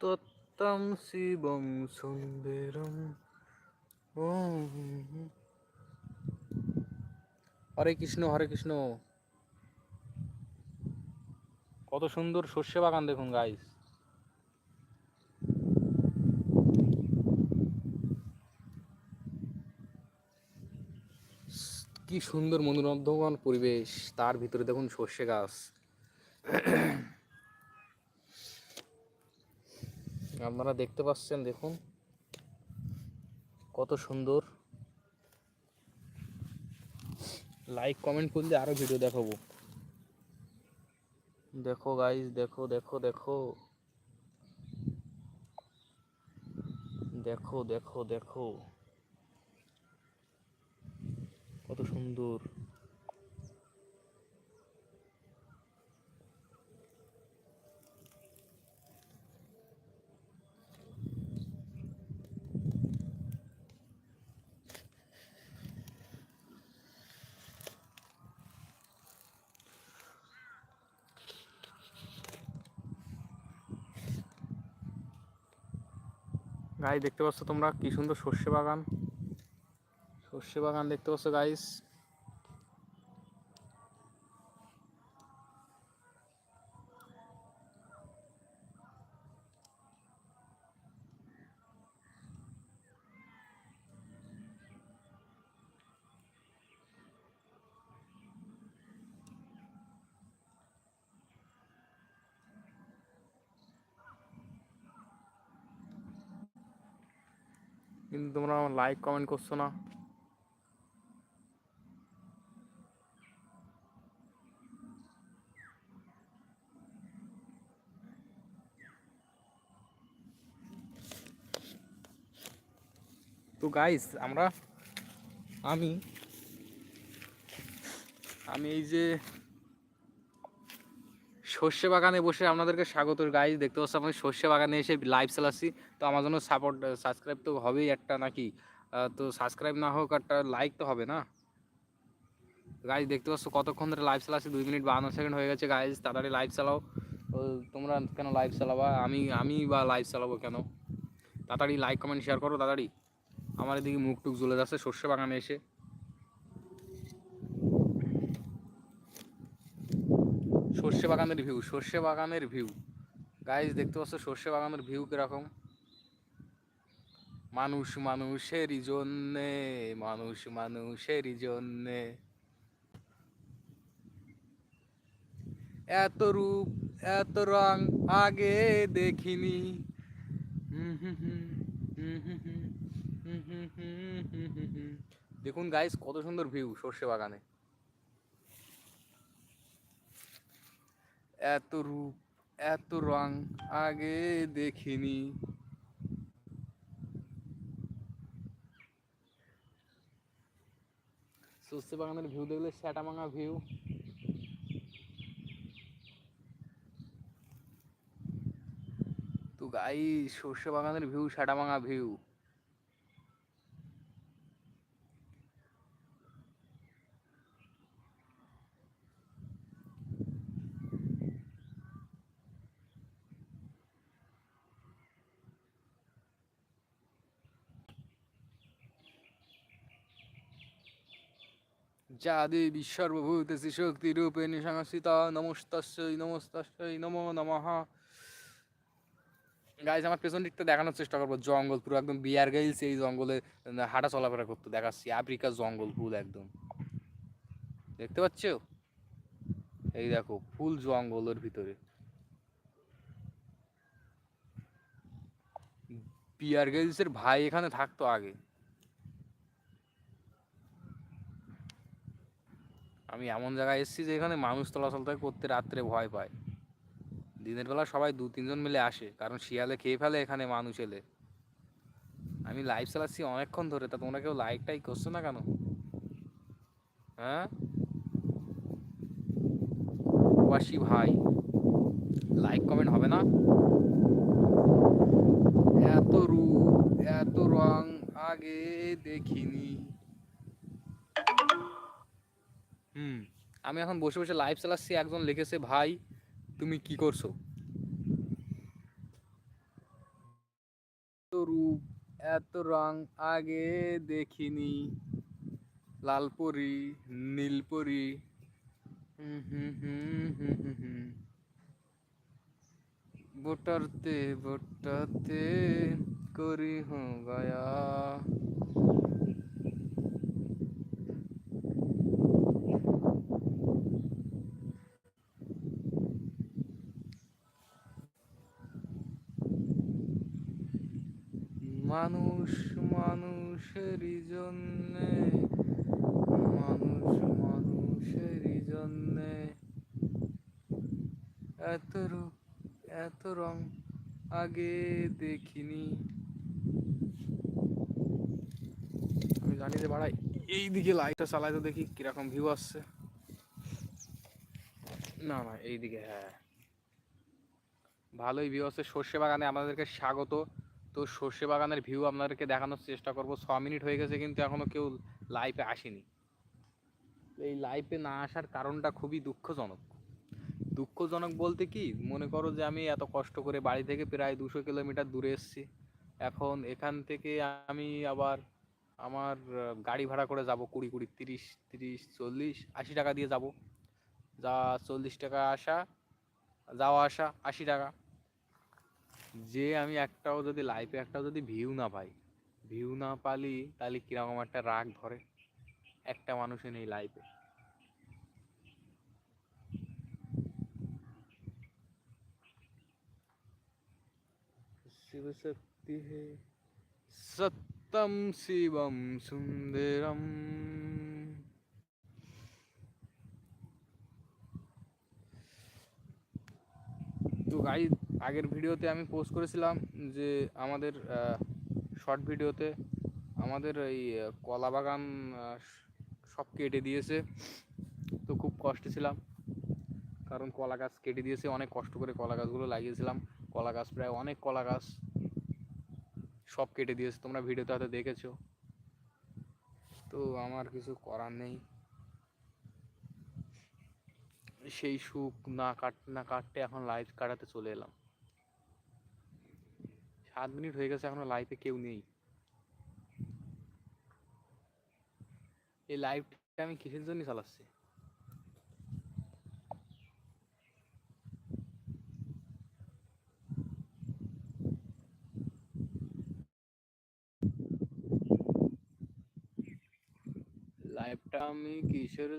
তত্তম শিবম সুন্দরম হরে কৃষ্ণ হরে কৃষ্ণ কত সুন্দর শস্য বাগান দেখুন গাইস কি সুন্দর মনোরঞ্জন পরিবেশ। তার ভিতরে দেখুন সর্ষে গাছ। আপনারা দেখতে পাচ্ছেন, দেখুন। কত সুন্দর। লাইক কমেন্ট করলে আরও ভিডিও দেখাবো। দেখো গাইস দেখো দেখো দেখো। দেখো দেখো দেখো। কত সুন্দর। গাই দেখতে পাচ্ছ তোমরা কি সুন্দর সর্ষে বাগান। সর্ষে বাগান দেখতে পাচ্ছ গাইস কিন্তু তোমরা আমার লাইক কমেন্ট করছ না। তো গাইস আমরা, আমি আমি এই যে সর্ষে বাগানে বসে আপনাদেরকে স্বাগত গাইজ দেখতে পাচ্ছি আমি সর্ষে বাগানে এসে লাইভ চালাচ্ছি তো আমার জন্য সাপোর্ট সাবস্ক্রাইব তো হবেই একটা নাকি? তো সাবস্ক্রাইব না হোক একটা লাইক তো হবে না? গাইজ দেখতে পাচ্ছ কতক্ষণ ধরে লাইভ চালাচ্ছি দুই মিনিট বাহান্ন সেকেন্ড হয়ে গেছে গাইজ তাড়াতাড়ি লাইভ চালাও তোমরা কেন লাইভ চালাবা আমি আমি বা লাইভ চালাবো কেন? তাড়াতাড়ি লাইক কমেন্ট শেয়ার করো তাড়াতাড়ি। আমার এদিকে মুখ টুক জ্বলে যাচ্ছে সর্ষে বাগানে এসে। সর্ষে বাগানের ভিউ সর্ষে বাগানের ভিউ গাইজ দেখতে পাচ্ছ সর্ষে বাগানের ভিউ কীরকম? মানুষ মানুষেরই জন্যে মানুষ মানুষেরই জন্যে। এত রূপ এত রং আগে দেখিনি। হুম হুম হুম, হুম হুম হুম, দেখুন গাইস কত সুন্দর ভিউ সর্ষে বাগানে। এত রূপ, এত রং আগে দেখিনি। সর্ষে বাগানের ভিউ দেখলে স্যাটা মাঙা ভিউ তো গাই সর্ষে বাগানের ভিউ স্যাটা মাঙা ভিউ যা দেবী সর্বভূতেষু শক্তিরূপেণ সংস্থিতা নমস্তস্যৈ নমস্তস্যৈ নমো নমঃ। গাইজ আমার পেছন দিকটা দেখানোর চেষ্টা করব। জঙ্গল, পুরো একদম বিয়ার গাইলস, এই জঙ্গলে হাঁটা চলাফেরা করতে দেখাচ্ছি। আফ্রিকার জঙ্গল, ফুল একদম। দেখতে পাচ্ছ? এই দেখো, ফুল জঙ্গলের ভিতরে। বিয়ার গেলসের ভাই এখানে থাকতো আগে। আমি এমন জায়গায় এসেছি যে এখানে মানুষ চলাচল করতে রাত্রে ভয় পায়। দিনের বেলা সবাই দু, তিনজন মিলে আসে, কারণ শিয়ালে খেয়ে ফেলে এখানে মানুষ এলে। আমি লাইভ চালাচ্ছি অনেকক্ষণ ধরে, তা তোমরা কেউ লাইকটাই করছ না কেন? হ্যাঁ? প্রবাসী ভাই লাইক কমেন্ট হবে না? এত রূপ, এত রং আগে দেখিনি। হুম। আমি এখন বসে বসে লাইভ চালাচ্ছি, একজন লিখেছে, ভাই, তুমি কি করছ? রূপ, এত রং আগে দেখিনি। লালপরি নীলপরি বটারতে বটাতে করি হো গয়া মানুষ মানুষেরই জন্যে, মানুষ মানুষেরই জন্যে। এত রূপ এত রং আগে দেখিনি। আমি জানি যে ভাড়াই এই দিকে লাইটটা চালাই তো দেখি কীরকম ভিউ আসছে। না না, এইদিকে হ্যাঁ। ভালোই ভিউ আছে সর্ষে বাগানে আমাদেরকে স্বাগত। তো সর্ষে বাগানের ভিউ আপনাদেরকে দেখানোর চেষ্টা করব। ছ মিনিট হয়ে গেছে কিন্তু এখনও কেউ লাইভে আসেনি। এই লাইভে না আসার কারণটা খুবই দুঃখজনক। দুঃখজনক বলতে কি? মনে করো যে আমি এত কষ্ট করে বাড়ি থেকে প্রায় দুশো কিলোমিটার দূরে এসেছি। এখন এখান থেকে আমি আবার আমার গাড়ি ভাড়া করে যাব কুড়ি কুড়ি, তিরিশ তিরিশ, চল্লিশ, আশি টাকা দিয়ে যাব। যা চল্লিশ টাকা আসা, যাওয়া আসা, আশি টাকা। যে আমি একটাও যদি লাইফে একটাও যদি ভিউ না পাই ভিউ না পালি তাহলে কিরকম একটা রাগ ধরে একটা মানুষই নেই লাইফে शिवशक्ति है सत्यम शिवम सुंदरम তো গাই আগের ভিডিওতে আমি পোস্ট করেছিলাম যে আমাদের শর্ট ভিডিওতে আমাদের এই কলা বাগান সব কেটে দিয়েছে। তো খুব কষ্টে ছিলাম। কারণ কলা গাছ কেটে দিয়েছে, অনেক কষ্ট করে কলা গাছগুলো লাগিয়েছিলাম। কলা গাছ প্রায় অনেক কলা গাছ সব কেটে দিয়েছে, তোমরা ভিডিওতে হয়তো দেখেছ। তো আমার কিছু করার নেই। সেই সুখ না কাট, না কাটতে এখন লাইভ কাটাতে চলে এলাম। সাত মিনিট হয়ে গেছে এখনও লাইভে কেউ নেই। এই লাইভটা আমি কিসের জন্য চালাচ্ছি? লাইভটা আমি কিসের